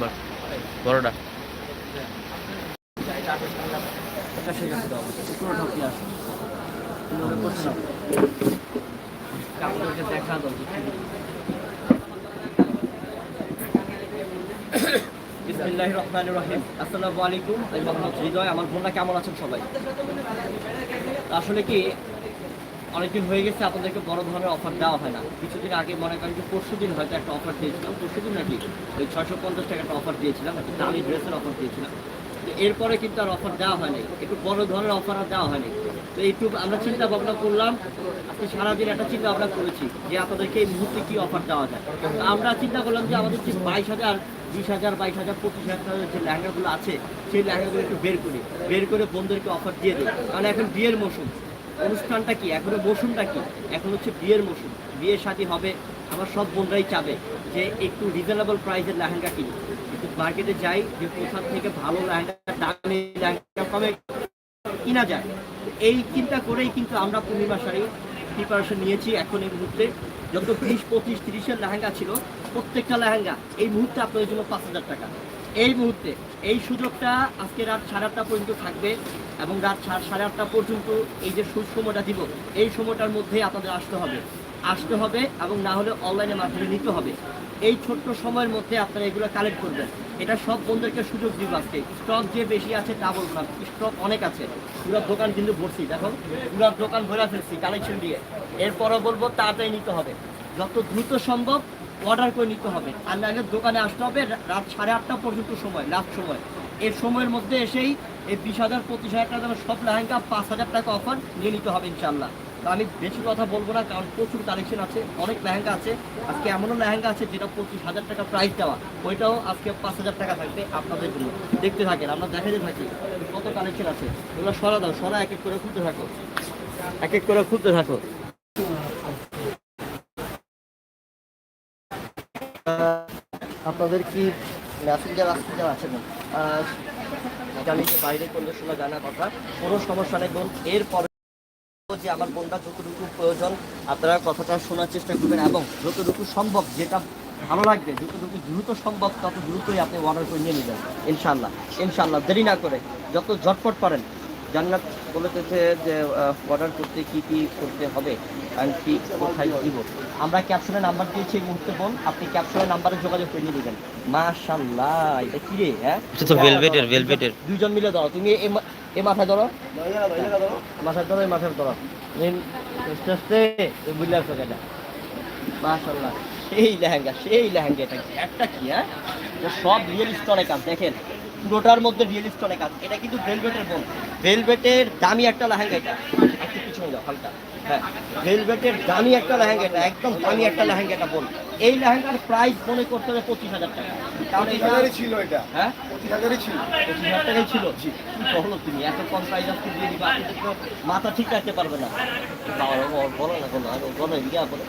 Number বড়টা। রহিম। আসসালামু আলাইকুম। হৃদয় আমার বোনরা কেমন আছেন সবাই? আসলে কি অনেকদিন হয়ে গেছে, আপনাদেরকে বড় ধরনের অফার দেওয়া হয় না। কিছুদিন আগে মনে করেন যে পরশু দিন হয়তো একটা অফার দিয়েছিলাম, পরশু দিন নাকি ওই ছয়শো পঞ্চাশ টাকা একটা অফার দিয়েছিলাম, একটা দামি ড্রেসের অফার দিয়েছিলাম। তো এরপরে কিন্তু আর অফার দেওয়া হয়নি একটু বড় ধরনের অফার আর দেওয়া হয়নি তো একটু আমরা চিন্তা ভাবনা করলাম, আজকে সারাদিন একটা চিন্তা ভাবনা করেছি যে আপনাদেরকে এই মুহূর্তে কি অফার দেওয়া যায়। তো আমরা চিন্তা করলাম যে আমাদের যে বাইশ হাজার, বিশ হাজার, বাইশ হাজার, পঁচিশ হাজার যে লেহেঙ্গাগুলো আছে, সেই লেহেঙ্গাগুলো একটু বের করি, বের করে বন্ধুদেরকে অফার দিয়ে দিই। কারণ এখন বিয়ের মৌসুম। অনুষ্ঠানটা কি? এখন মৌসুমটা কি? এখন হচ্ছে বিয়ের মৌসুম। বিয়ের সাথে হবে আমার সব বোনরাই চাবে যে একটু রিজনেবল প্রাইসের লেহেঙ্গা কিনি একটু মার্কেটে যাই, যে কোথার থেকে ভালো লেহেঙ্গা, দামি লেহেঙ্গা কমে কিনা যায়। এই চিন্তা করেই কিন্তু আমরা পূর্ণিমা শাড়ি প্রিপারেশন নিয়েছি এখন এই মুহূর্তে। যত বিশ, পঁচিশ, তিরিশের লেহেঙ্গা ছিল, প্রত্যেকটা লেহেঙ্গা এই মুহূর্তে আপনাদের জন্য পাঁচ হাজার টাকা। এই মুহূর্তে, এই সুযোগটা আজকে রাত সাড়ে আটটা পর্যন্ত থাকবে এবং রাত সাড়ে আটটা পর্যন্ত এই যে সময়টা দিব, এই সময়টার মধ্যে আপনাদের আসতে হবে। আসতে হবে এবং না হলে অনলাইনের মাধ্যমে নিতে হবে। এই ছোট্ট সময়ের মধ্যে আপনারা এগুলো কালেক্ট করবেন। এটা সব বন্ধুদেরকে সুযোগ দিব আজকে। স্টক যে বেশি আছে তা বলব না। স্টক অনেক আছে। পুরো দোকান কিন্তু ভরছি, দেখো। পুরো দোকান ভরে ফেলছি কালেকশন দিয়ে। এরপরও বলব, তাড়াতাড়ি নিতে হবে। যত দ্রুত সম্ভব অর্ডার করে নিতে হবে। আর নাহলে দোকানে আসতে হবে, রাত সাড়ে আটটা পর্যন্ত সময় লাস্ট সময়। এর সময়ের মধ্যে এসেই এই বিশ হাজার, পঁচিশ হাজার টাকা সব লেহেঙ্গা, পাঁচ হাজার টাকা অফার নিয়ে নিতে হবে ইনশাল্লাহ আমি বেশি কথা বলব না, কারণ প্রচুর কালেকশন আছে, অনেক লেহেঙ্গা আছে। আজকে এমনও লেহেঙ্গা আছে যেটা পঁচিশ হাজার টাকা প্রাইস দেওয়া। ওইটাও আজকে পাঁচ হাজার টাকা থাকবে আপনাদের জন্য। দেখতে থাকেন, আমরা দেখাতে থাকি কত কালেকশন আছে। ওগুলো সরা দাও, সরা এক এক করে খুলতে থাকো। এক এক করে খুলতে থাকো। আপনাদের কি ম্যাসেঞ্জার আসতে আছে না জানি যে বাইরে করলে শোনা জানা কথা। কোনো সমস্যা নেই, বোন। এরপরে যে আমার বোনটা যতটুকু প্রয়োজন, আপনারা কথাটা শোনার চেষ্টা করবেন এবং যতটুকু সম্ভব যেটা ভালো লাগবে, যতটুকু দ্রুত সম্ভব, তত দ্রুতই আপনি অর্ডার করে নিয়ে নেবেন। ইনশাল্লাহ ইনশাল্লাহ দেরি না করে, যত ঝটপট পারেন। জান্নাত বলেছে যে অর্ডার করতে কি কি করতে হবে আর কি কোথায় দিব। আমরা ক্যাপশনে নাম্বার দিয়েছি এই মুহূর্তে বোন আপনি ক্যাপশনে নাম্বারে যোগাযোগ করে নিয়ে নেবেন। মাশাল্লাহ এটা কি রে হ্যাঁ? এটা তো ভেলভেটের ভেলভেটের দুইজন মিলে ধরো তুমি এ মা- এ মাথায় ধরো। মাথায় ধরো এই মাথায় ধরো। আস্তে আস্তে বুঝলে আসো কেটা মাশাল্লাহ সেই লেহেঙ্গা সেই লেহেঙ্গা এটা একটা কি হ্যাঁ? সব রিয়েল স্টোনে কাজ দেখেন। পুরোটার মধ্যে রিয়েল স্টোনে কাজ। এটা কিন্তু ভেলভেটের বোন ভেলভেটের দামি একটা লেহেঙ্গা এটা। একটু পিছনে যাও হালকা। হ্যাঁ ভেলভেটের দামি একটা লেহেঙ্গা এটা একদম দামি একটা লেহেঙ্গা এটা বোন এই লেহেঙ্গার প্রাইস মনে করতে হবে পঁচিশ হাজার টাকা। এটা হাজারই ছিল এটা। হ্যাঁ? পঁচিশ হাজারই ছিল। পঁচিশ হাজার টাকাই ছিল। কি বলো তুমি? এত কম প্রাইস আজকে দিয়ে দিবা? আপনি তো মাথা ঠিক রাখতে পারবে না। বলো না বলো আরও বলো ইয়া বলো।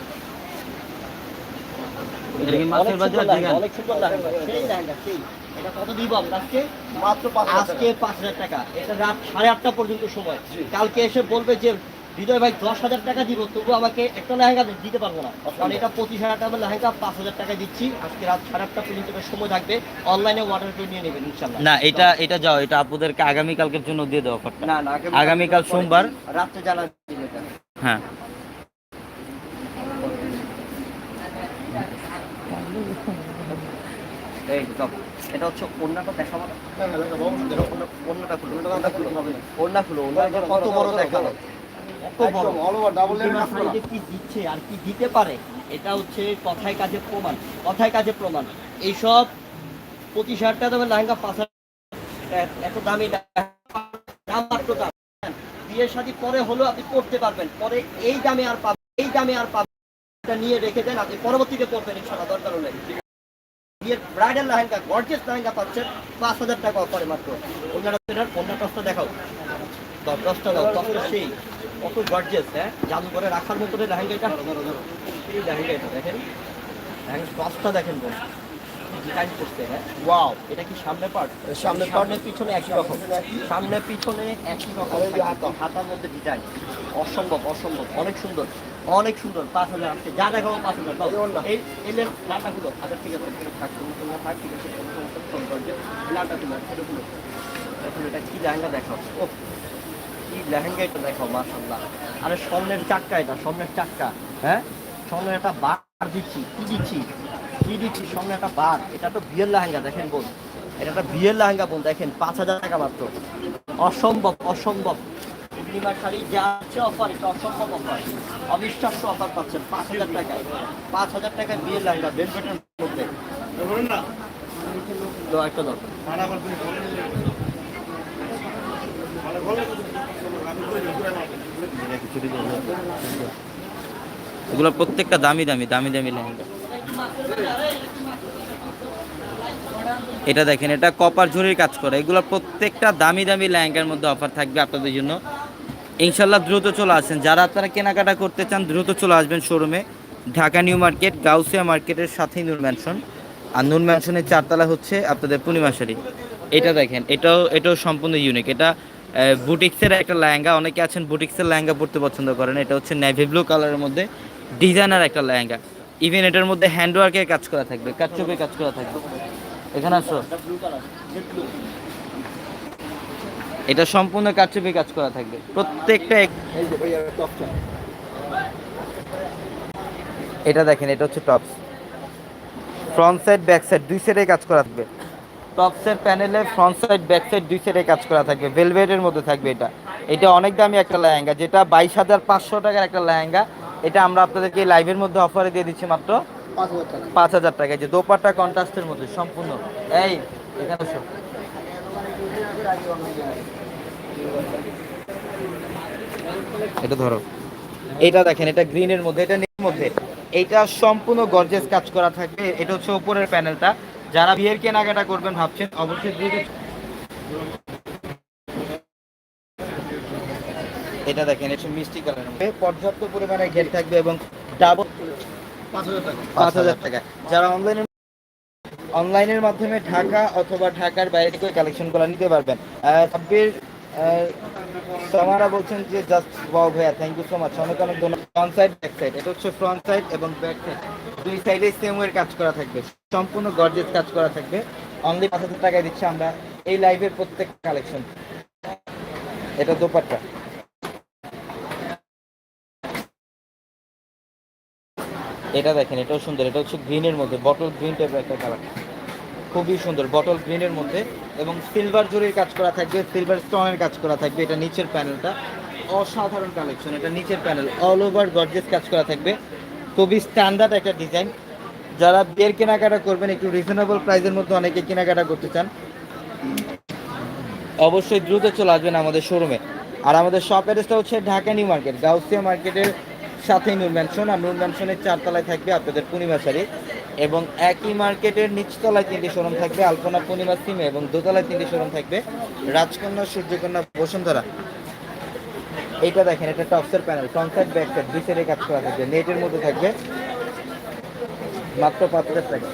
অনেক সুন্দর অনেক লেহেঙ্গা, সেই লেহেঙ্গা, সেই। এটা কত দিব আমরা আজকে? মাত্র পাঁচ হাজার আজকে টাকা। পাঁচ হাজার টাকা। এটা রাত সাড়ে আটটা পর্যন্ত সময়। কালকে এসে বলবে যে হৃদয় ভাই দশ হাজার টাকা দিব তবু আমাকে একটা লেহেঙ্গা দিতে পারব না। কারণ এটা পঁচিশ হাজার টাকা লেহেঙ্গা পাঁচ হাজার টাকা দিচ্ছি। আজকে রাত সাড়ে আটটা পর্যন্ত সময় থাকবে। অনলাইনে অর্ডার করে নিয়ে নেবেন ইনশাল্লাহ না এটা এটা যাও এটা আপুদেরকে আগামীকালকের জন্য দিয়ে দেওয়া অফারটা না না আগামীকাল সোমবার। রাত্রে জানা হ্যাঁ। এই তো। এটা হচ্ছে অন্যটা দেখাবো। অন্যটা খুলো অন্যটা খুলো অন্য খুলো অন্যটা কত বড় দেখাবো কত বড়। একদম all over double layer পূর্ণিমা কাজ করা। শাড়িতে কি দিচ্ছে আর কি দিতে পারে এটা হচ্ছে কথায় কাজে প্রমাণ কথায় কাজে প্রমাণ। এইসব পঁচিশ হাজার টাকা দামের লেহেঙ্গা পাঁচ হাজার এত দামি দাম মাত্র দাম। বিয়ের শাদী পরে হলেও আপনি পড়তে পারবেন পরে এই দামে আর পাবেন এই দামে আর পাবেন নিয়ে রেখে দেন আপনি পরবর্তীতে পড়বেন ইনশাল্লাহ দরকার হলে বিয়ের ব্রাইডাল লেহেঙ্গা গর্জিয়াস লেহেঙ্গা পাচ্ছেন পাঁচ হাজার টাকা অফারে মাত্র। অন্য টসটা দেখাও। টসটা দাও টসটা সেই। কত গর্জিয়াস হ্যাঁ? জাদুঘরে রাখার মতো লেহেঙ্গা এটা। সেই লেহেঙ্গা এটা দেখেন। টসটা দেখেন বোন ডিজাইন করতে হ্যাঁ? ওয়াও এটা কি সামনে পার্ট সামনে। সামনে পিছনে একই রকম। সামনে পিছনে একই রকম এই। হাতার মধ্যে ডিজাইন অসম্ভব অসম্ভব। অনেক সুন্দর। অনেক সুন্দর পাঁচ হাজার আসছে। যা দেখাবো পাঁচ হাজার দাও। এই এই লেন লালটা খুলো। ঠিক আছে ঠিক আছে, থাক এটা কি লেহেঙ্গা দেখাও? ও কি লেহেঙ্গা এটা দেখাও মাশাল্লাহ আরে স্বর্ণের চাক্কা এটা স্বর্ণের চাক্কা। হ্যাঁ? স্বর্ণের একটা বার দিচ্ছি কি দিচ্ছি? কি দিচ্ছি? স্বর্ণের একটা বার। এটা তো বিয়ের লেহেঙ্গা দেখেন বোন। এটা একটা বিয়ের লেহেঙ্গা বোন দেখেন পাঁচ হাজার টাকা মাত্র। অসম্ভব অসম্ভব। পূর্ণিমার শাড়ি যা আছে অফার এটা অসম্ভব অফার অবিশ্বাস্য অফার পাচ্ছেন পাঁচ হাজার টাকায় পাঁচ হাজার টাকায় বিয়ের লেহেঙ্গা বেলভেটের মধ্যে একটা দাও এগুলো প্রত্যেকটা দামি দামি দামি দামি লেহেঙ্গা এটা দেখেন এটা কপার ঝুরির কাজ করে এগুলো প্রত্যেকটা দামি দামি লেহেঙ্গার মধ্যে অফার থাকবে আপনাদের জন্য ইনশাল্লাহ দ্রুত চলে আসেন। যারা আপনারা কেনাকাটা করতে চান, দ্রুত চলে আসবেন শোরুমে। ঢাকা নিউ মার্কেট, গাউসিয়া মার্কেটের সাথেই নূর ম্যানশন আর নূর ম্যানশনের চারতলা হচ্ছে আপনাদের পূর্ণিমাশারি এটা দেখেন, এটাও এটাও সম্পূর্ণ ইউনিক এটা বুটিক্সের একটা লেহেঙ্গা। অনেকে আছেন বুটিক্সের লেহেঙ্গা পরতে পছন্দ করেন। এটা হচ্ছে নেভি ব্লু কালারের মধ্যে ডিজাইনার একটা লেহেঙ্গা। ইভেন এটার মধ্যে হ্যান্ডওয়ার্কের কাজ করা থাকবে কাটচুপের কাজ করা থাকবে। এখানে আসো। এটা সম্পূর্ণ কাটচুপে কাজ করা থাকবে। প্রত্যেকটা এটা দেখেন এটা হচ্ছে tops front side back side দুই সাইডে কাজ করা থাকবে। টপসের প্যানেলে ফ্রন্ট সাইড ব্যাক সাইড দুই সাইডে কাজ করা থাকবে। ভেলভেটের মধ্যে থাকবে এটা। এটা অনেক দামি একটা লেহেঙ্গা যেটা বাইশ হাজার পাঁচশো টাকার একটা লেহেঙ্গা। এটা আমরা আপনাদেরকে লাইভের মধ্যে অফারে দিয়ে দিচ্ছি মাত্র পাঁচ হাজার টাকা। যে দোপাট্টা কন্ট্রাস্টের মধ্যে সম্পূর্ণ। এই এখানে সব এটা ধরো। এটা দেখেন এটা গ্রিনের মধ্যে এটা মধ্যে। এটা সম্পূর্ণ গর্জেস কাজ করা থাকবে। এটা হচ্ছে উপরের প্যানেলটা। যারা বিয়ের কেনাকাটা করবেন ভাবছেন অবশ্যই এটা দেখেন এটা মিষ্টি কালারের পর্যাপ্ত পরিমাণে ঘের থাকবে এবং ডাবল পাঁচ হাজার টাকা। পাঁচ হাজার টাকা। যারা অনলাইনে অনলাইনের মাধ্যমে ঢাকা অথবা ঢাকার বাইরে থেকে কালেকশন করে নিতে পারবেন। সাব্বির সামারা বলছেন যে জাস্ট ওয়াও ভাইয়া থ্যাংক ইউ সো মাচ অনেক অনেক ধন্যবাদ। ফ্রন্ট সাইড ব্যাক সাইড এটা হচ্ছে ফ্রন্ট সাইড এবং ব্যাক সাইড দুই সাইডে সেম ওয়ের কাজ করা থাকবে। সম্পূর্ণ গর্জেস কাজ করা থাকবে। অনলি পাঁচ হাজার টাকায় দিচ্ছি আমরা এই লাইভের প্রত্যেক কালেকশন এটা দোপাট্টা। এটা দেখেন, এটাও সুন্দর। এটা হচ্ছে গ্রিনের মধ্যে। বটল গ্রিন টাইপের একটা কালার খুবই সুন্দর। বটল গ্রিনের মধ্যে এবং সিলভার জরির কাজ করা থাকবে সিলভার স্টোনের কাজ করা থাকবে। এটা নিচের প্যানেলটা অসাধারণ কালেকশন এটা নিচের প্যানেল অল ওভার গর্জেস কাজ করা থাকবে। খুবই স্ট্যান্ডার্ড একটা ডিজাইন যারা বিয়ের কেনাকাটা করবেন, একটু রিজনেবল প্রাইসের মধ্যে অনেকে কেনাকাটা করতে চান, অবশ্যই দ্রুত চলে আসবেন আমাদের শোরুমে আর আমাদের শপ অ্যাড্রেসটা হচ্ছে ঢাকা নিউ মার্কেট, গাউসিয়া মার্কেটের সাথেই নূর ম্যানশন আর নূর ম্যানশনের চারতলায় থাকবে আপনাদের পূর্ণিমা শাড়ি। এবং একই মার্কেটের নিচতলায় তিনটি শোরুম থাকবে, আলপনা পূর্ণিমা সিমে এবং দোতলায় তিনটি শোরুম থাকবে। রাজকন্যা, সূর্যকন্যা, বসুন্ধরা। এটা দেখেন, এটা টপসের panel front side back side দুই সাইডে কাজ করা থাকবে, নেটের মধ্যে থাকবে। মাত্র পাঁচ হাজার টাকা।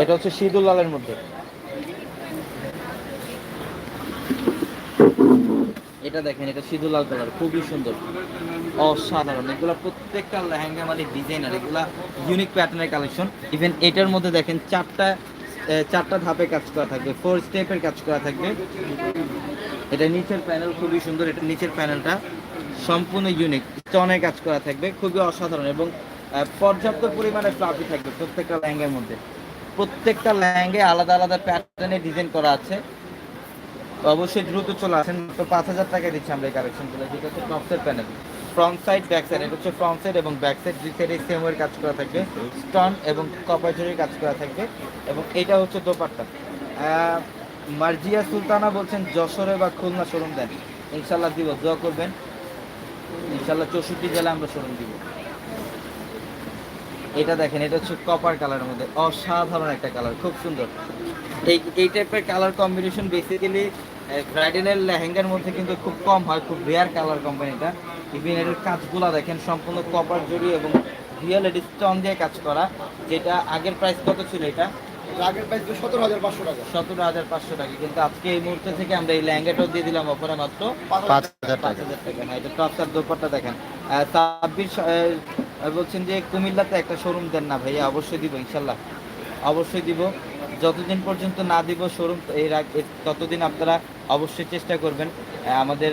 এটা হচ্ছে শীতুল লালের মধ্যে। এটা দেখেন, এটা শীতুল লাল কালার, খুবই সুন্দর। অসাধারণ। এগুলো প্রত্যেকটা লেহেঙ্গা মানে ডিজাইনার, এগুলা ইউনিক প্যাটার্নের কালেকশন ইভেন এটার মধ্যে দেখেন, চারটা চারটা ধাপে কাজ করা থাকবে ফোর স্টেপের কাজ করা থাকবে। এটা নিচের প্যানেল খুবই সুন্দর, এটা নিচের প্যানেলটা সম্পূর্ণ ইউনিক স্টোনের কাজ করা থাকবে, খুবই অসাধারণ এবং পর্যাপ্ত পরিমাণে ফ্লাফি থাকবে প্রত্যেকটা লেহেঙ্গার মধ্যে। প্রত্যেকটা লেহেঙ্গায় আলাদা আলাদা প্যাটার্নে ডিজাইন করা আছে। অবশ্যই দ্রুত চলে আসেন। তো পাঁচ হাজার টাকা দিচ্ছি আমরা এই কালেকশনগুলো যেটা হচ্ছে টপসের panel front side back side এটা হচ্ছে ফ্রন্ট সাইড এবং ব্যাক সাইড দুই সাইডে সেম ওয়ের কাজ করা থাকবে। স্টন এবং কপার জরির কাজ করা থাকবে। এবং এটা হচ্ছে দোপাট্টা। মার্জিয়া সুলতানা বলছেন, যশোরে বা খুলনা শোরুম দেন। ইনশাল্লাহ দিব, দোয়া করবেন। ইনশাল্লাহ চৌষট্টি জেলা আমরা শোরুম দিব। এটা দেখেন, এটা হচ্ছে কপার কালারের মধ্যে। অসাধারণ একটা কালার খুব সুন্দর। এই এই টাইপের কালার কম্বিনেশন বেসিক্যালি ব্রাইডালের লেহেঙ্গার মধ্যে কিন্তু খুব কম হয় খুব রেয়ার কালার কোম্পানিটা ইভেন এর কাজগুলো দেখেন সম্পূর্ণ কপার জড়ি এবং রিয়েল এডি স্টোন দিয়ে কাজ করা যেটা আগের প্রাইস কত ছিল এটা? আগের প্রাইস সতেরো হাজার পাঁচশো টাকা। সতেরো হাজার পাঁচশো টাকা কিন্তু আজকে এই মুহূর্তে থেকে আমরা এই ল্যাঙ্গাটাও দিয়ে দিলাম অফারে মাত্র পাঁচ হাজার টাকা। হ্যাঁ এটা দেখেন। বলছেন যে কুমিল্লাতে একটা শোরুম দেন না ভাইয়া অবশ্যই দিব ইনশাল্লাহ। অবশ্যই দিব। যতদিন পর্যন্ত না দিব শোরুম এর ততদিন আপনারা অবশ্যই চেষ্টা করবেন আমাদের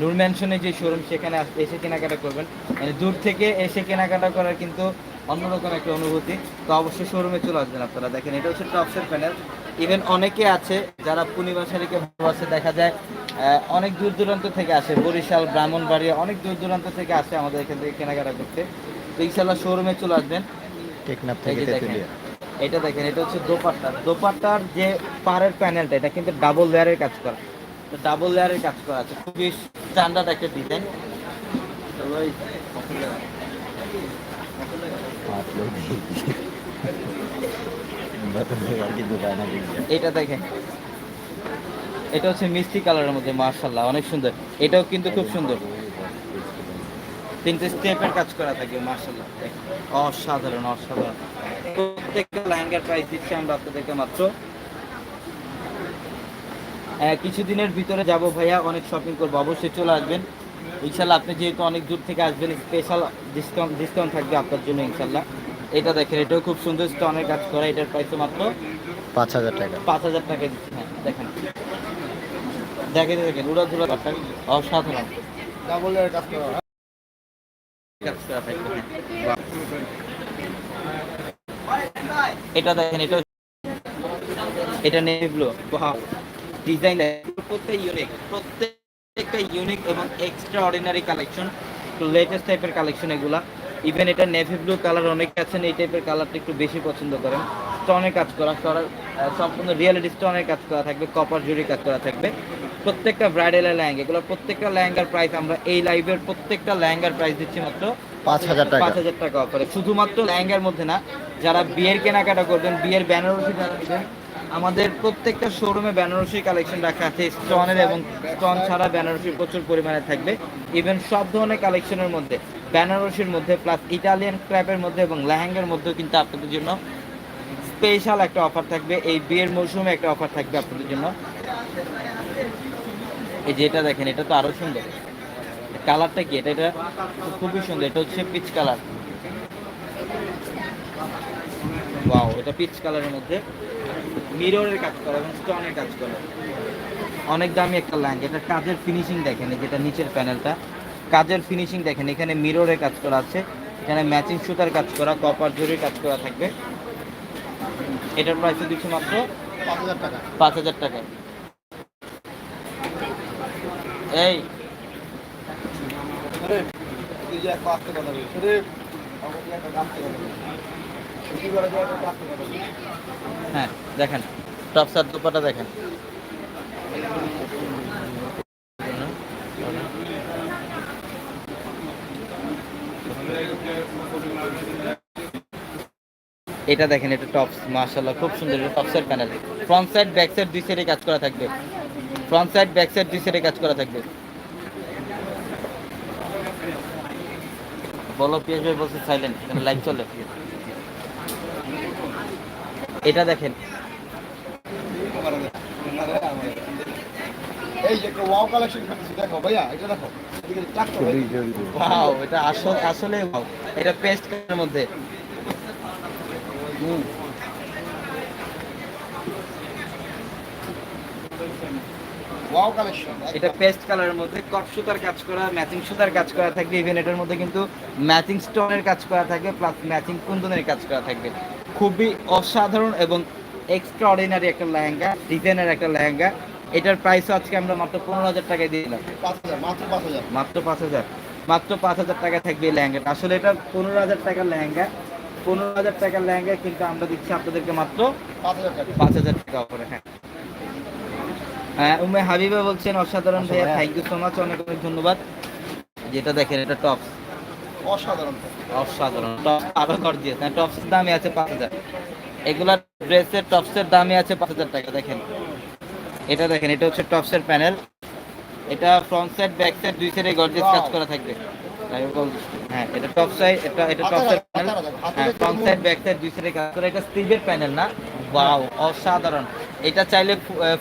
নূর ম্যানশনে যে শোরুম সেখানে এসে কেনাকাটা করবেন। মানে দূর থেকে এসে কেনাকাটা করার কিন্তু অন্যরকম একটা অনুভূতি। তো অবশ্যই শোরুমে চলে আসবেন আপনারা। দেখেন এটা হচ্ছে টপসের প্যানেল। ইভেন অনেকে আছে যারা পূর্ণিমা শাড়িকে ভালোবাসে দেখা যায় অনেক দূর দূরান্ত থেকে আসে। বরিশাল ব্রাহ্মণবাড়িয়া অনেক দূর দূরান্ত থেকে আসে আমাদের এখান থেকে কেনাকাটা করতে। তো ইনশাল্লাহ শোরুমে চলে আসবেন। টেকনাফ থেকে এটা দেখেন, এটা হচ্ছে দোপাট্টা। দোপাট্টার যে পাড়ের প্যানেলটা, এটা কিন্তু ডাবল লেয়ারের কাজ করা। তো ডাবল লেয়ারের কাজ করা আছে। খুবই স্ট্যান্ডার্ড একটা ডিজাইন এটা দেখেন। এটা হচ্ছে মিষ্টি কালারের মধ্যে মার্শাল্লাহ অনেক সুন্দর। এটাও কিন্তু খুব সুন্দর। তিনটা স্টেপের কাজ করা থাকে মার্শাল্লাহ অসাধারণ অসাধারণ। প্রত্যেকটা লাইনের প্রাইস দিচ্ছি আমরা আপনাদেরকে মাত্র। কিছুদিনের ভিতরে যাব ভাইয়া অনেক শপিং করব অবশ্যই চলে আসবেন। ইনশাল্লাহ আপনি যেহেতু অনেক দূর থেকে আসবেন স্পেশাল ডিসকাউন্ট ডিসকাউন্ট থাকবে আপনার জন্য ইনশাল্লাহ এটা দেখেন এটাও খুব সুন্দর স্টনের কাজ করা এটার প্রাইস মাত্র পাঁচ হাজার টাকা। পাঁচ হাজার টাকা দিচ্ছি হ্যাঁ দেখেন। দেখেন দেখেন উড়া ধুলা অসাধারণ। এটা দেখেন, এটা এটা নেভি ব্লু ডিজাইন প্রত্যেক ইউনিক প্রত্যেকটা ইউনিক এবং এক্সট্রা অর্ডিনারি কালেকশন লেটেস্ট টাইপের কালেকশন এগুলা। ইভেন এটা নেভি ব্লু কালার অনেকে আছেন এই টাইপের কালারটা একটু বেশি পছন্দ করেন। স্টোনের কাজ করা সম্পূর্ণ রিয়েলিটি স্টোনের কাজ করা থাকবে কপার জুড়ি কাজ করা থাকবে। প্রত্যেকটা ব্রাইডালের ল্যাঙ্গা এগুলো প্রত্যেকটা ল্যাঙ্গার প্রাইস আমরা এই লাইভের প্রত্যেকটা ল্যাঙ্গার প্রাইস দিচ্ছি মাত্র পাঁচ হাজার টাকা। পাঁচ হাজার টাকা অফারে শুধুমাত্র ল্যাঙ্গার মধ্যে না যারা বিয়ের কেনাকাটা করবেন বিয়ের বেনারসি যারা নেবেন আমাদের প্রত্যেকটা শোরুমে বেনারসি কালেকশন রাখা আছে স্টনের এবং স্টন ছাড়া বেনারসি প্রচুর পরিমাণে থাকবে। ইভেন সব ধরনের কালেকশনের মধ্যে বেনারসির মধ্যে প্লাস ইটালিয়ান ক্র্যাপের মধ্যে এবং লেহেঙ্গার মধ্যে কিন্তু আপনাদের জন্য স্পেশাল একটা অফার থাকবে। এই বিয়ের মৌসুমে একটা অফার থাকবে আপনাদের জন্য। এই যে এটা দেখেন এটা তো আরও সুন্দর। কালারটা কি? এটা এটা খুবই সুন্দর। এটা হচ্ছে পিচ কালার ওয়াও এটা পিচ কালারের মধ্যে মিররের কাজ করা এবং স্টোনের কাজ করা। অনেক দামি একটা ল্যাঙ্গ এটা কাজের ফিনিশিং দেখেন যেটা নিচের প্যানেলটা কাজের ফিনিশিং দেখেন এখানে মিররের কাজ করা আছে। এখানে ম্যাচিং সুতার কাজ করা কপার জরির কাজ করা থাকবে। এটার প্রাইস দিচ্ছি মাত্র পাঁচ হাজার টাকা। পাঁচ হাজার টাকায় এই আরে, তুই যে একবার আসতে কথা বলিস। আরে, আমাকে দিয়ে একটা আসতে কথা বলিস। ছুটি করে দিয়ে একটা আসতে কথা বলিস। হ্যাঁ দেখেন টপসার দোপাটা দেখেন। এটা দেখেন, এটা টপস, মাশাআল্লাহ, খুব সুন্দর টপসের panel. Front side, back side দুই সাইডে কাজ করা থাকবে। ফ্রন্ট সাইড ব্যাক সাইড দুই সাইডে কাজ করা থাকবে। বলো পিএস ভাই বলছে সাইলেন্ট এখানে লাইভ চলে। এটা দেখেন। এই যে ওয়াও কালেকশন করতেছি দেখো ভাইয়া এটা দেখো। ওয়াও এটা আসলে আসলে এটা পেস্ট কালারের মধ্যে। হুম। ওয়াও কালেকশন এটা পেস্ট কালারের মধ্যে কট সুতার কাজ করা ম্যাচিং সুতার কাজ করা থাকবে ইভেন এটার মধ্যে কিন্তু ম্যাচিং স্টোনের কাজ করা থাকবে প্লাস ম্যাচিং কুন্দনের কাজ করা থাকবে। খুবই অসাধারণ এবং এক্সট্রা অর্ডিনারি একটা লেহেঙ্গা ডিজাইনের একটা লেহেঙ্গা। এটার প্রাইসও আজকে আমরা মাত্র পনেরো হাজার টাকায় দিয়ে দিলাম। পাঁচ হাজার মাত্র পাঁচ হাজার। মাত্র পাঁচ হাজার। মাত্র পাঁচ হাজার টাকা থাকবে এই লেহেঙ্গাটা। আসলে এটা পনেরো হাজার টাকার লেহেঙ্গা। পনেরো হাজার টাকার লেহেঙ্গা কিন্তু আমরা দিচ্ছি আপনাদেরকে মাত্র পাঁচ হাজার টাকা। পাঁচ হাজার টাকা হ্যাঁ হ্যাঁ। উমে হাবিবা বলছেন অসাধারণ ভাইয়া থ্যাংক ইউ সো মাচ অনেক অনেক ধন্যবাদ। যেটা দেখেন এটা টপ অসাধারণ। অসাধারণ। টপ আরও গর্জিয়াস হ্যাঁ টপসের দামই আছে পাঁচ হাজার। এগুলা ড্রেসের টপসের দামই আছে পাঁচ হাজার টাকা দেখেন। এটা দেখেন এটা হচ্ছে টপসের প্যানেল এটা ফ্রন্ট সাইড ব্যাক সাইড দুই সাইডে গর্জিয়াস কাজ করা থাকবে। হ্যাঁ এটা টপ সাইড এটা এটা টপসের প্যানেল হ্যাঁ ফ্রন্ট সাইড ব্যাক সাইড দুই সাইডে কাজ করা এটা স্টিভের প্যানেল না? ওয়াও অসাধারণ। এটা চাইলে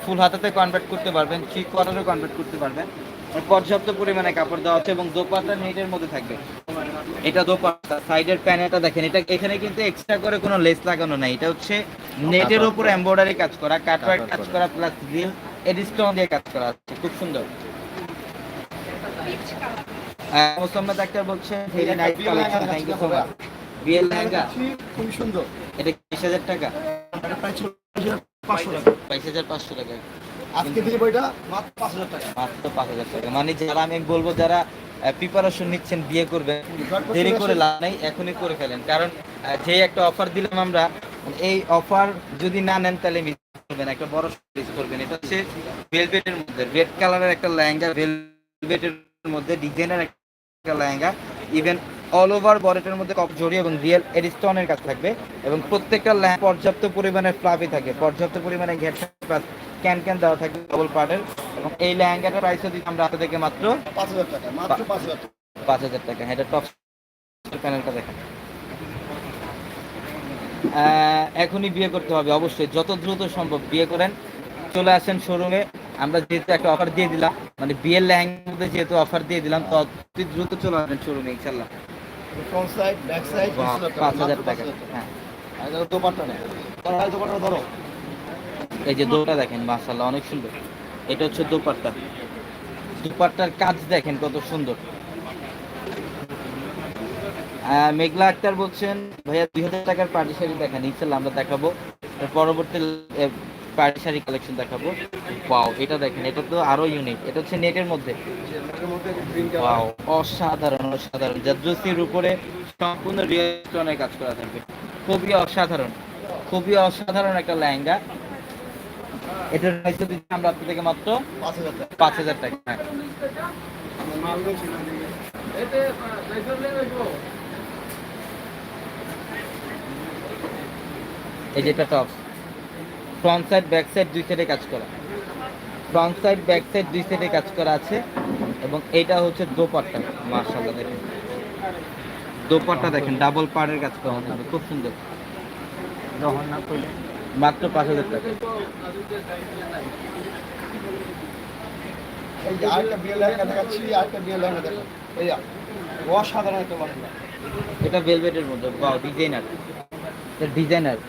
ফুল হাতাতে কনভার্ট করতে পারবেন থ্রি কোয়ার্টারও কনভার্ট করতে পারবেন। পর্যাপ্ত পরিমাণে কাপড় দেওয়া আছে এবং দোপাট্টা নেটের মধ্যে থাকবে। এটা দোপাট্টা সাইডের প্যানেলটা দেখেন এটা এখানে কিন্তু এক্সট্রা করে কোনো লেস লাগানো নাই। এটা হচ্ছে নেটের উপর এমব্রয়ডারি কাজ করা কাটওয়ার্ক কাজ করা। প্লাস গ্রিল এডিস্টন দিয়ে কাজ করা আছে খুব সুন্দর। আহ, মোসাম্মদ আক্তার বলছেন very nice collection thank you so much BL lehenga. খুবই সুন্দর। এটা বিশ হাজার টাকা? এটা প্রায় পাঁচশো টাকা। বাইশ হাজার পাঁচশো টাকা। আজকে থেকে বইটা মাত্র পাঁচ হাজার টাকা। মাত্র পাঁচ হাজার টাকা। মানে যারা আমি বলব যারা প্রিপারেশন নিচ্ছেন বিয়ে করবে দেরি করে লাভ নাই এখনই করে ফেলেন। কারণ যে একটা অফার দিলাম আমরা এই অফার যদি না নেন তাহলে মিস করবেন একটা বড় মিস করবেন। এটা হচ্ছে ভেলভেটের মধ্যে রেড কালারের একটা লেহেঙ্গা ভেলভেটের মধ্যে ডিজাইনের একটা লেহেঙ্গা ইভেন অল ওভার বডিটার মধ্যে কপ জড়ি এবং রিয়েল এডিস্টনের কাজ থাকবে এবং প্রত্যেকটা লেহেঙ্গা পর্যাপ্ত পরিমাণে ফ্লাফি থাকে। পর্যাপ্ত পরিমাণে ঘেট ক্যান ক্যান দেওয়া থাকবে ডবল পার্টের এবং এই লেহেঙ্গাটার প্রাইসও দিচ্ছি আমরা আপনাদেরকে মাত্র পাঁচ হাজার টাকা মাত্র পাঁচ হাজার টাকা। পাঁচ হাজার টাকা। হ্যাঁ, এটা টপ প্যানেলটা দেখেন। এখনই বিয়ে করতে হবে। অবশ্যই যত দ্রুত সম্ভব বিয়ে করেন। চলে আসেন শোরুমে আমরা যেহেতু একটা অফার দিয়ে দিলাম মানে বিয়ের লেহেঙ্গার মধ্যে যেহেতু অফার দিয়ে দিলাম তো অতি দ্রুত চলে আসবেন শোরুমে ইনশাল্লাহ ফ্রন্ট সাইড ব্যাক সাইড পাঁচ হাজার টাকা। হ্যাঁ। এটা দোপাট্টা নেই। দোপাট্টা ধরো। এই যে দোটা দেখেন মাশাল্লাহ অনেক সুন্দর। এটা হচ্ছে দোপাট্টা। দোপাট্টার কাজ দেখেন কত সুন্দর। মেঘলা আক্তার বলছেন ভাইয়া দুই হাজার টাকার পার্টি শাড়ি দেখান ইনশাল্লাহ আমরা দেখাবো। পরবর্তী পার্টি শাড়ি কালেকশন দেখাবো। ওয়াও এটা দেখেন, এটা তো আরও ইউনিক এটা হচ্ছে নেটের মধ্যে। ওয়াও অসাধারণ অসাধারণ। জাদ্রসির উপরে সম্পূর্ণ রিয়েস্টনের কাজ করা থাকবে। খুবই অসাধারণ খুবই অসাধারণ একটা লেহেঙ্গা। এটার প্রাইস দিচ্ছি আমরা আপনার থেকে মাত্র পাঁচ হাজার টাকা। হ্যাঁ। এই যেটা top front side back side দুই সাইডে কাজ করা। ফ্রন্ট সাইড ব্যাক সাইড দুই সাইডে কাজ করা আছে এবং এটা হচ্ছে দোপাট্টা। মার্শাল্লাহ দেখেন। দোপাট্টা দেখেন ডাবল পাড়ের কাজ করা থাকবে খুব সুন্দর। মাত্র পাঁচ হাজার টাকা। এই যে আরেকটা বিয়ে লেহেঙ্গা দেখাচ্ছি আরেকটা বিয়ে লেহেঙ্গা দেখো। এই যা, অসাধারণ একটা লেহেঙ্গা এটা ভেলভেটের মধ্যে বাও ডিজাইনার এটা ডিজাইনার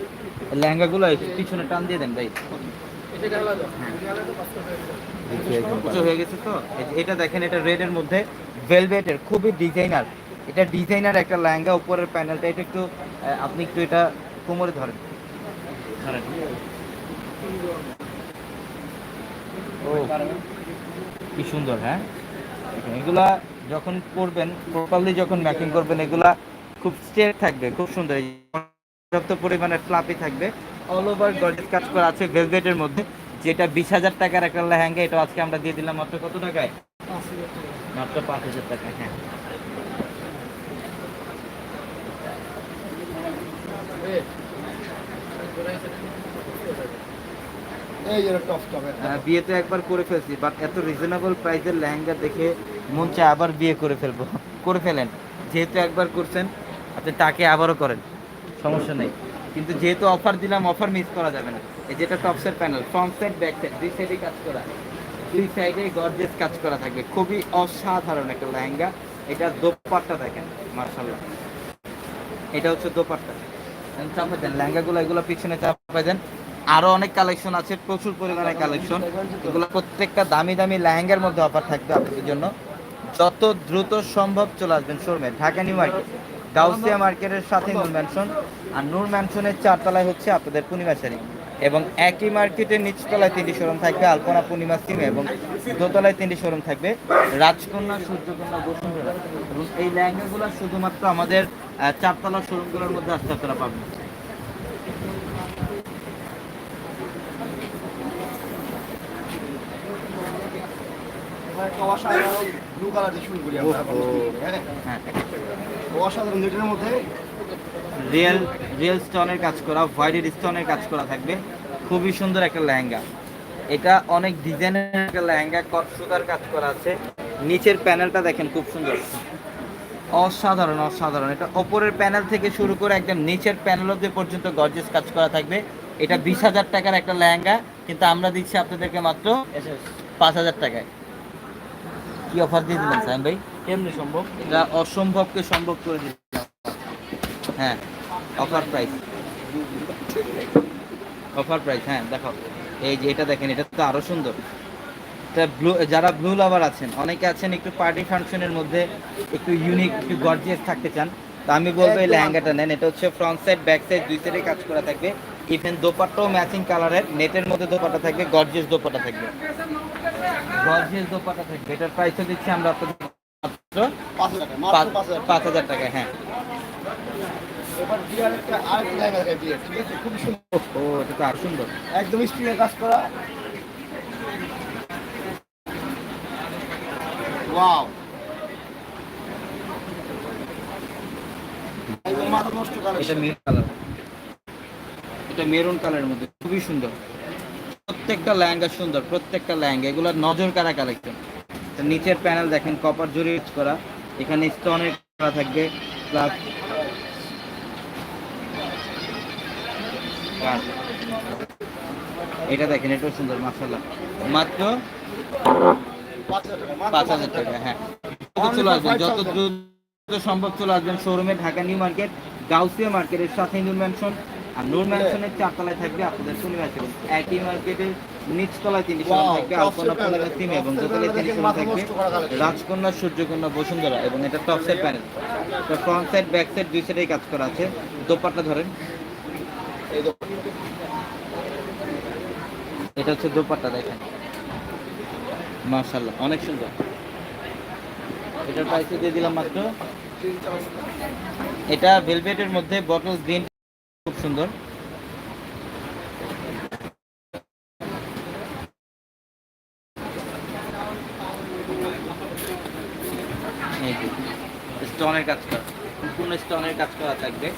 লেহেঙ্গাগুলো একটু পিছনে টান দিয়ে দেন ভাই। উঁচু হয়ে গেছে তো? এটা দেখেন এটা রেড এর মধ্যে ভেলভেটের খুবই ডিজাইনার এটা ডিজাইনার একটা লেহেঙ্গা উপরের প্যানেলটা এটা একটু আপনি একটু এটা কোমরে ধরেন। ও কি সুন্দর হ্যাঁ? এগুলা যখন করবেন প্রপারলি যখন ম্যাকিং করবেন এগুলা খুব স্ট্রেট থাকবে খুব সুন্দর। পর্যাপ্ত পরিমাণে ফ্লাপি থাকবে। অল ওভার গর্জেস কাজ করা আছে ভেলভেটের মধ্যে। যেটা বিশ হাজার টাকার একটা লেহেঙ্গা এটা আজকে আমরা দিয়ে দিলাম মাত্র কত টাকায়? মাত্র পাঁচ হাজার টাকা হ্যাঁ। বিয়ে তো একবার করে ফেলছি বাট এত রিজনেবল প্রাইসের লেহেঙ্গা দেখে মন চায় আবার বিয়ে করে ফেলব। করে ফেলেন। যেহেতু একবার করছেন আপনি তাকে আবারও করেন। সমস্যা নেই। কিন্তু যেহেতু অফার দিলাম অফার মিস করা যাবে না। এই যেটা টপসের panel front side back side দুই সাইডে কাজ করা। দুই সাইডে গর্জেস কাজ করা থাকবে। খুবই অসাধারণ একটা লেহেঙ্গা। এটা দোপাট্টা দেখেন মার্শাল্লাহ এটা হচ্ছে দোপাট্টা। দেন লেহেঙ্গাগুলো, এগুলো পিছনে চাপা দেন। আরও অনেক কালেকশন আছে, প্রচুর পরিমাণে কালেকশন এগুলো প্রত্যেকটা দামি দামি লেহেঙ্গার মধ্যে অফার থাকবে আপনাদের জন্য। যত দ্রুত সম্ভব চলে আসবেন শোরুমে ঢাকা নিউ মার্কেট গাউসিয়া মার্কেটের সাথে নূর ম্যানশন আর নূর ম্যানশনের চারতলায় হচ্ছে আপনাদের পূর্ণিমা শাড়ি এবং একই মার্কেটের নিচতলায় তিনটি শোরুম থাকবে আলপনা পূর্ণিমা সিমে এবং দোতলায় তিনটি শোরুম থাকবে রাজকন্যা সূর্যকন্যা বসুন্ধরা। এবং এই লেহেঙ্গাগুলো শুধুমাত্র আমাদের চারতলা শোরুমগুলোর মধ্যে আস্তে আপনারা পাবেন। এবার একটা অসাধারণ ব্লু কালার দিয়ে শুরু করি আমরা। হ্যাঁ অসাধারণ নেটের মধ্যে রিয়েল রিয়েল স্টোনের কাজ করা হোয়াইটের স্টোনের কাজ করা থাকবে। খুবই সুন্দর একটা লেহেঙ্গা। এটা অনেক ডিজাইনের একটা লেহেঙ্গা কট সুতার কাজ করা আছে। নিচের প্যানেলটা দেখেন খুব সুন্দর। অসাধারণ অসাধারণ। এটা ওপরের প্যানেল থেকে শুরু করে একদম নিচের প্যানেল অব্দি পর্যন্ত গর্জেস কাজ করা থাকবে। এটা বিশ হাজার টাকার একটা লেহেঙ্গা কিন্তু আমরা দিচ্ছি আপনাদেরকে মাত্র পাঁচ হাজার টাকায়। কি অফার দিয়ে দিলেন সাইম ভাই? কেমনি সম্ভব? এটা অসম্ভবকে সম্ভব করে দিলাম হ্যাঁ অফার প্রাইস অফার প্রাইস হ্যাঁ দেখো। এই যে এটা দেখেন এটা তো আরও সুন্দর। এটা ব্লু যারা ব্লু লাভার আছেন অনেকে আছেন একটু পার্টি ফাংশনের মধ্যে একটু ইউনিক একটু গর্জিয়াস থাকতে চান। তো আমি বলব এই। লেহেঙ্গাটা নেন এটা হচ্ছে ফ্রন্ট সাইড ব্যাক সাইড দুই সাইডে কাজ করা থাকবে। ইভেন দোপাট্টাও ম্যাচিং কালারের নেটের মধ্যে দোপাটা থাকবে গর্জিয়াস দোপাটা থাকবে। গর্জিয়াস দোপাট্টা থাকবে এটার প্রাইসও দিচ্ছি আমরা আপনাদের মাত্র পাঁচ হাজার টাকা পাঁচ পাঁচ হাজার টাকা হ্যাঁ। এবার বিয়ার একটা আরেকটা লেহেঙ্গা দেখাই বিয়ে ঠিক আছে? খুব সুন্দর। ও এটা তো আরও সুন্দর। একদম স্ক্রিনে কাজ করা। ওয়াও। এটা মেরুন কালার। এটা মেরুন কালারের মধ্যে খুবই সুন্দর। প্রত্যেকটা লেহেঙ্গা সুন্দর প্রত্যেকটা লেহেঙ্গা এগুলো নজর কারা কালেকশন? নিচের প্যানেল দেখেন কপার জুড়ি ইউজ করা এখানে স্টোনের করা থাকবে প্লাস এটা দেখেন এটাও সুন্দর মাসাল্লাহ মাত্র পাঁচ হাজার টাকা হ্যাঁ। চলে আসবেন যত দ্রুত সম্ভব চলে আসবেন শোরুমে ঢাকা নিউ মার্কেট গাউসিয়া মার্কেটের সাথে নূর ম্যানশন আর নূর ম্যানশনের চারতলায় থাকবে আপনাদের পূর্ণিমা সেলুন একই মার্কেটের নিচতলায় তিনটি শোরুম থাকবে আলপনা panel। সিম এবং দোতলায় তিনটি শোরুম থাকবে। রাজকন্যা সূর্যকন্যা বসুন্ধরা এবং এটা টপ সাইড প্যানেল তো ফ্রন্ট সাইড ব্যাক সাইড দুই সাইডেই কাজ করা আছে। দোপাট্টা ধরেন। এটা হচ্ছে দোপাট্টা দেখেন। মাশাআল্লাহ অনেক সুন্দর। এটা প্রাইস দিয়ে দিলাম মাত্র। এটা ভেলভেটের মধ্যে বটল গ্রিন খুব সুন্দর। স্টোনের কাজ করা সম্পূর্ণ স্টোনের কাজ করা থাকবে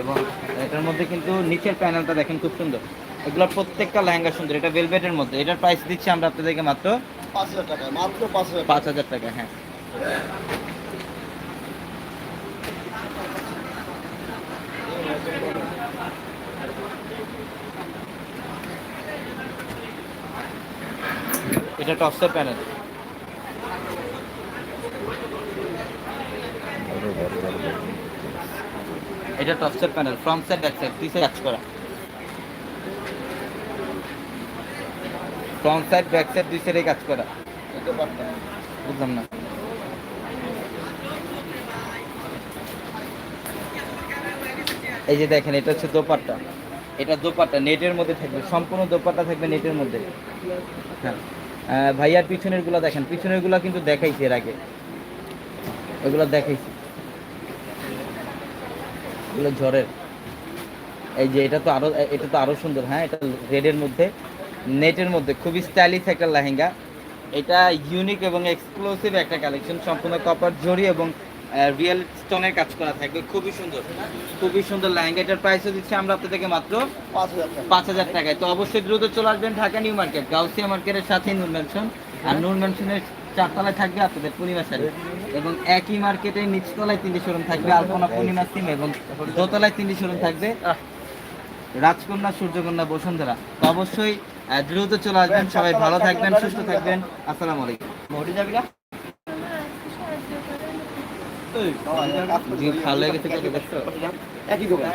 এবং এটার মধ্যে কিন্তু নিচের প্যানেলটা দেখেন খুব সুন্দর। এগুলো প্রত্যেকটা লেহেঙ্গা সুন্দর এটা ভেলভেটের মধ্যে। এটার প্রাইস দিচ্ছি আমরা আপনাদেরকে মাত্র পাঁচ হাজার টাকা মাত্র পাঁচ হাজার টাকা হ্যাঁ। এটা টপসের প্যানেল। এটা টপসের panel, front side, back side, দুই সাইড কাজ করা। ফ্রন্ট সাইড, ব্যাক সাইড, দুই সাইডে কাজ করা। বুঝলাম না। এই যে দেখেন, এটা হচ্ছে দোপাট্টা। এটা দোপাট্টা, নেটের মধ্যে থাকবে, সম্পূর্ণ দোপাট্টা থাকবে নেটের মধ্যে। হ্যাঁ। ভাইয়ার পিছনেরগুলা দেখেন পিছনেরগুলা কিন্তু দেখাইছে এর আগে। ওগুলো দেখাইছে। এগুলো ঝড়ের। এই যে এটা তো আরও, এটা তো আরও সুন্দর হ্যাঁ? এটা রেডের মধ্যে, নেটের মধ্যে। খুবই স্টাইলিশ একটা লেহেঙ্গা। এটা ইউনিক এবং এক্সক্লুসিভ একটা কালেকশন সম্পূর্ণ কপার জড়ি এবং রিয়েল স্টোনের কাজ করা থাকবে। খুবই সুন্দর। খুবই সুন্দর লেহেঙ্গা এটার প্রাইসও দিচ্ছি আমরা আপনাদেরকে মাত্র পাঁচ হাজার টাকায়। তো অবশ্যই দ্রুত চলে আসবেন ঢাকা নিউ মার্কেট গাউসিয়া মার্কেটের সাথে নূর ম্যানশন আর নূর ম্যানশনের চারতলায় থাকবে আপনাদের পূর্ণিমা শাড়ি। এবং একই মার্কেটের নিচতলায় তিনটি শোরুম থাকবে আলপনা পূর্ণিমা সিম এবং দোতলায় তিনটি শোরুম থাকবে। রাজকন্যা সূর্যকন্যা বসুন্ধরা। তো অবশ্যই দ্রুত চলে আসবেন। সবাই ভালো থাকবেন সুস্থ থাকবেন। আসসালামু আলাইকুম মরি যাবি না এই, বাবা, এটা কাজ করতে জি, ভালো লেগেছে কত দেখছ একই দোকান একই দোকান।